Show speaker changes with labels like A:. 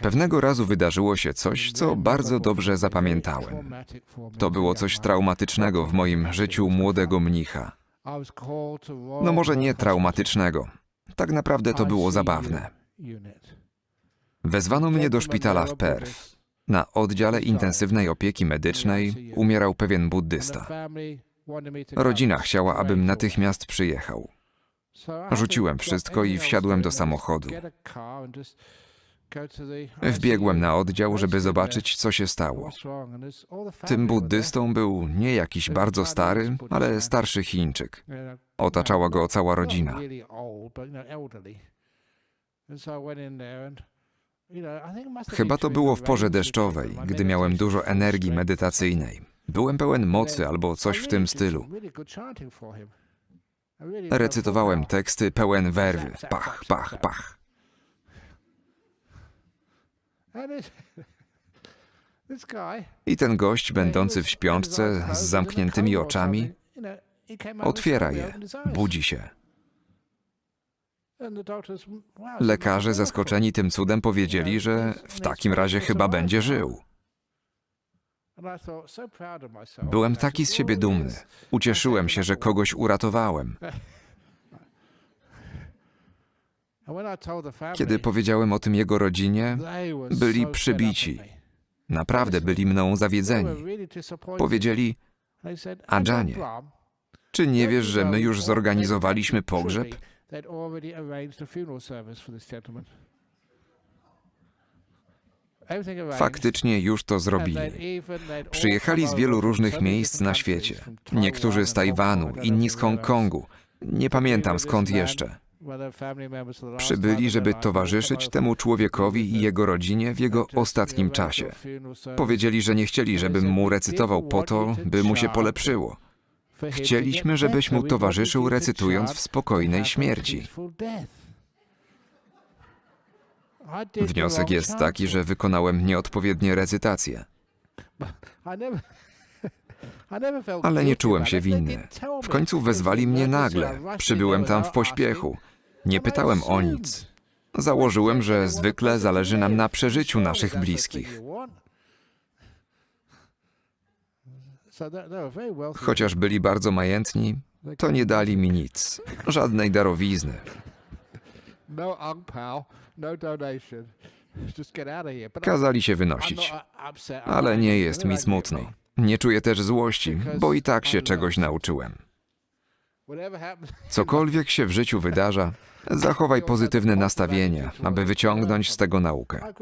A: Pewnego razu wydarzyło się coś, co bardzo dobrze zapamiętałem. To było coś traumatycznego w moim życiu młodego mnicha. No może nie traumatycznego. Tak naprawdę to było zabawne. Wezwano mnie do szpitala w Perth. Na oddziale intensywnej opieki medycznej umierał pewien buddysta. Rodzina chciała, abym natychmiast przyjechał. Rzuciłem wszystko i wsiadłem do samochodu. Wbiegłem na oddział, żeby zobaczyć, co się stało. Tym buddystą był nie jakiś bardzo stary, ale starszy Chińczyk. Otaczała go cała rodzina. Chyba to było w porze deszczowej, gdy miałem dużo energii medytacyjnej. Byłem pełen mocy albo coś w tym stylu. Recytowałem teksty pełen werwy. Pach, pach, pach. I ten gość, będący w śpiączce, z zamkniętymi oczami, otwiera je, budzi się. Lekarze zaskoczeni tym cudem powiedzieli, że w takim razie chyba będzie żył. Byłem taki z siebie dumny. Ucieszyłem się, że kogoś uratowałem. Kiedy powiedziałem o tym jego rodzinie, byli przybici. Naprawdę byli mną zawiedzeni. Powiedzieli, Adżanie, czy nie wiesz, że my już zorganizowaliśmy pogrzeb? Faktycznie już to zrobili. Przyjechali z wielu różnych miejsc na świecie. Niektórzy z Tajwanu, inni z Hongkongu. Nie pamiętam skąd jeszcze. Przybyli, żeby towarzyszyć temu człowiekowi i jego rodzinie w jego ostatnim czasie. Powiedzieli, że nie chcieli, żebym mu recytował po to, by mu się polepszyło. Chcieliśmy, żebyś mu towarzyszył recytując w spokojnej śmierci. Wniosek jest taki, że wykonałem nieodpowiednie recytacje, ale nie czułem się winny. W końcu wezwali mnie nagle. Przybyłem tam w pośpiechu. Nie pytałem o nic. Założyłem, że zwykle zależy nam na przeżyciu naszych bliskich. Chociaż byli bardzo majętni, to nie dali mi nic. Żadnej darowizny.
B: No no
A: Kazali się wynosić. Ale nie jest mi smutno. Nie czuję też złości, bo i tak się czegoś nauczyłem. Cokolwiek się w życiu wydarza, zachowaj pozytywne nastawienie, aby wyciągnąć z tego naukę.